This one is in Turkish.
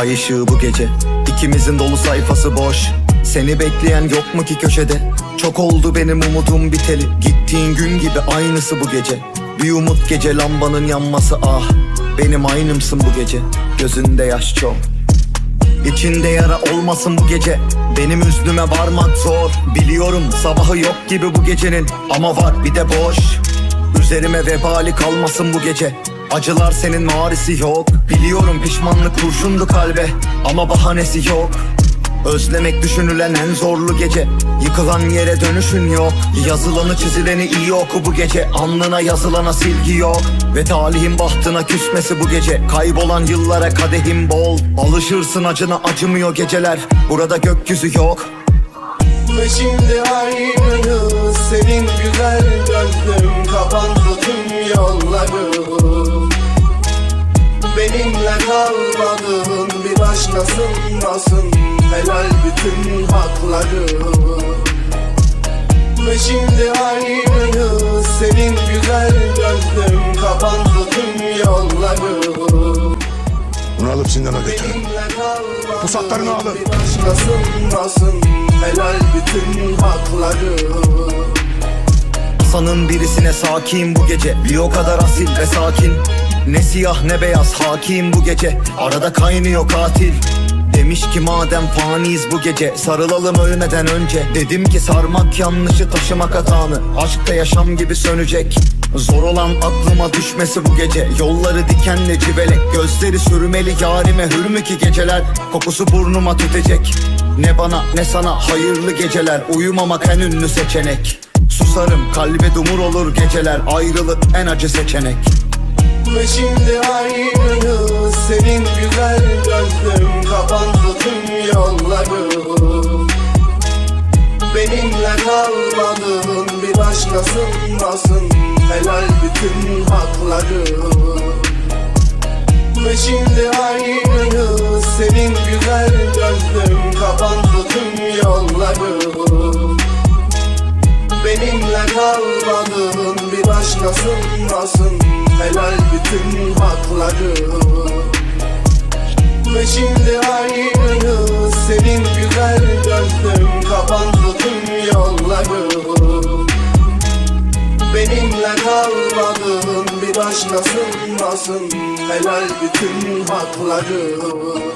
Ay ışığı bu gece. İkimizin dolu sayfası boş. Seni bekleyen yok mu ki köşede? Çok oldu benim umudum biteli. Gittiğin gün gibi aynısı bu gece. Bir umut gece lambanın yanması ah. Benim aynımsın bu gece. Gözünde yaş çok. İçinde yara olmasın bu gece. Benim üstüme varmak zor. Biliyorum sabahı yok gibi bu gecenin. Ama var bir de boş. Üzerime vebali kalmasın bu gece Acılar senin marisi yok. Biliyorum pişmanlık kurşundu kalbe Ama bahanesi yok. Özlemek düşünülen en zorlu gece Yıkılan yere dönüşün yok. Yazılanı çizileni iyi oku bu gece Alnına yazılana silgi yok. Ve talihin bahtına küsmesi bu gece Kaybolan yıllara kadehim bol. Alışırsın acına acımıyor geceler Burada gökyüzü yok Kalmadın Bir başkasın nasın Helal bütün haklarım Ve şimdi ayrıyız Senin güzel gözlüm Kapandı tüm yollarım Bunu alıp zindana götürün. Pusatlarını alın. Bir başkasın nasın Helal bütün haklarım Sanın birisine sakin bu gece. Bir o kadar asil ve sakin. Ne siyah ne beyaz hakim bu gece. Arada kaynıyor katil. Demiş ki madem faniyiz bu gece Sarılalım ölmeden önce. Dedim ki sarmak yanlışı taşımak hatanı. Aşkta yaşam gibi sönecek. Zor olan aklıma düşmesi bu gece. Yolları dikenle civelek Gözleri sürmeli yarime hür mü ki geceler? Kokusu burnuma tütecek. Ne bana ne sana hayırlı geceler. Uyumamak en ünlü seçenek Susarım kalbe dumur olur geceler. Ayrılık en acı seçenek. Ve şimdi ayrıyız Senin güzel gözlüm Kapandı tüm yollarım Benimle kalmadın Bir başkasın nasın Helal bütün haklarım Benimle kalmadın Bir başkasın nasın Helal bütün haklarım Ve şimdi ayrıyız Senin güzel gözlüm Kapandı tüm yollarım Benimle kalmadın Bir başkasın nasın Helal bütün haklarım